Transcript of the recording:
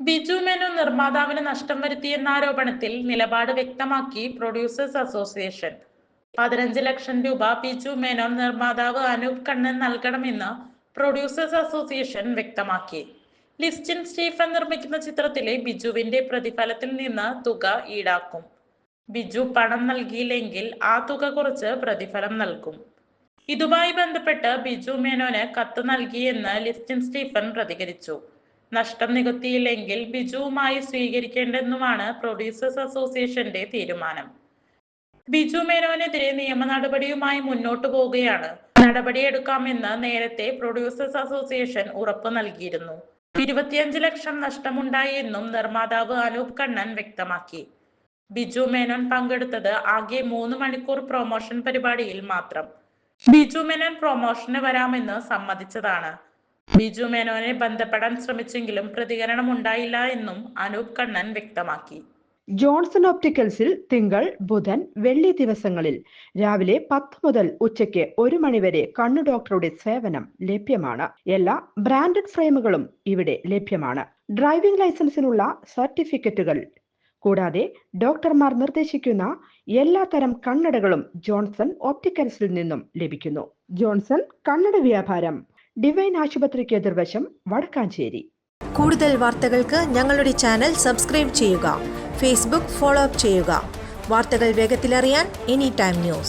Biju menu നിർമ്മാതാവിന് നഷ്ടം വരുത്തിയെന്ന ആരോപണത്തിൽ നിലപാട് വ്യക്തമാക്കി പ്രൊഡ്യൂസേഴ്സ് അസോസിയേഷൻ പതിനഞ്ച് ലക്ഷം രൂപ ബിജു മേനോൻ നിർമ്മാതാവ് അനൂപ് കണ്ണൻ നൽകണമെന്ന് പ്രൊഡ്യൂസേഴ്സ് അസോസിയേഷൻ വ്യക്തമാക്കി. ലിസ്റ്റിൻ സ്റ്റീഫൻ നിർമ്മിക്കുന്ന ചിത്രത്തിലെ ബിജുവിന്റെ പ്രതിഫലത്തിൽ നിന്ന് തുക ഈടാക്കും. ബിജു പണം നൽകിയില്ലെങ്കിൽ ആ തുക കുറച്ച് പ്രതിഫലം നൽകും. ഇതുമായി ബന്ധപ്പെട്ട് ബിജു മേനോന് കത്ത് നൽകിയെന്ന് ലിസ്റ്റിൻ സ്റ്റീഫൻ പ്രതികരിച്ചു. നഷ്ടം നികത്തിയില്ലെങ്കിൽ ബിജുവുമായി സ്വീകരിക്കേണ്ടെന്നുമാണ് പ്രൊഡ്യൂസേഴ്സ് അസോസിയേഷന്റെ തീരുമാനം. ബിജു മേനോനെതിരെ നിയമ നടപടിയുമായി മുന്നോട്ടു പോവുകയാണ്. നടപടിയെടുക്കാമെന്ന് നേരത്തെ പ്രൊഡ്യൂസേഴ്സ് അസോസിയേഷൻ ഉറപ്പു നൽകിയിരുന്നു. ഇരുപത്തിയഞ്ച് ലക്ഷം നഷ്ടമുണ്ടായി എന്നും നിർമ്മാതാവ് അനൂപ് കണ്ണൻ വ്യക്തമാക്കി. ബിജു മേനോൻ പങ്കെടുത്തത് ആകെ മൂന്ന് മണിക്കൂർ പ്രൊമോഷൻ പരിപാടിയിൽ മാത്രം. ബിജു മേനോൻ പ്രൊമോഷന് വരാമെന്ന് സമ്മതിച്ചതാണ്. ബിജു മേനോനെ ബന്ധപ്പെടാൻ ശ്രമിച്ചെങ്കിലും പ്രതികരണം ഉണ്ടായില്ല എന്നും അനൂപ് കണ്ണൻ വ്യക്തമാക്കി. ജോൺസൺ ഓപ്റ്റിക്കൽസിൽ തിങ്കൾ ബുധൻ വെള്ളി ദിവസങ്ങളിൽ രാവിലെ പത്ത് മുതൽ ഉച്ചയ്ക്ക് ഒരു മണിവരെ കണ്ണു ഡോക്ടറുടെ സേവനം ലഭ്യമാണ്. എല്ലാ ബ്രാൻഡഡ് ഫ്രെയിമുകളും ഇവിടെ ലഭ്യമാണ്. ഡ്രൈവിംഗ് ലൈസൻസിനുള്ള സർട്ടിഫിക്കറ്റുകൾ. കൂടാതെ ഡോക്ടർമാർ നിർദ്ദേശിക്കുന്ന എല്ലാ തരം കണ്ണടകളും ജോൺസൺ ഓപ്റ്റിക്കൽസിൽ നിന്നും ലഭിക്കുന്നു. ജോൺസൺ കണ്ണട വ്യാപാരം. ഡിവൈൻ ആശുപത്രിക്ക് എതിർവശം വടക്കാഞ്ചേരി. കൂടുതൽ വാർത്തകൾക്ക് ഞങ്ങളുടെ ചാനൽ സബ്സ്ക്രൈബ് ചെയ്യുക. ഫേസ്ബുക്ക് ഫോളോ അപ്പ് ചെയ്യുക. വാർത്തകൾ വേഗത്തിലറിയാൻ എനി ടൈം ന്യൂസ്.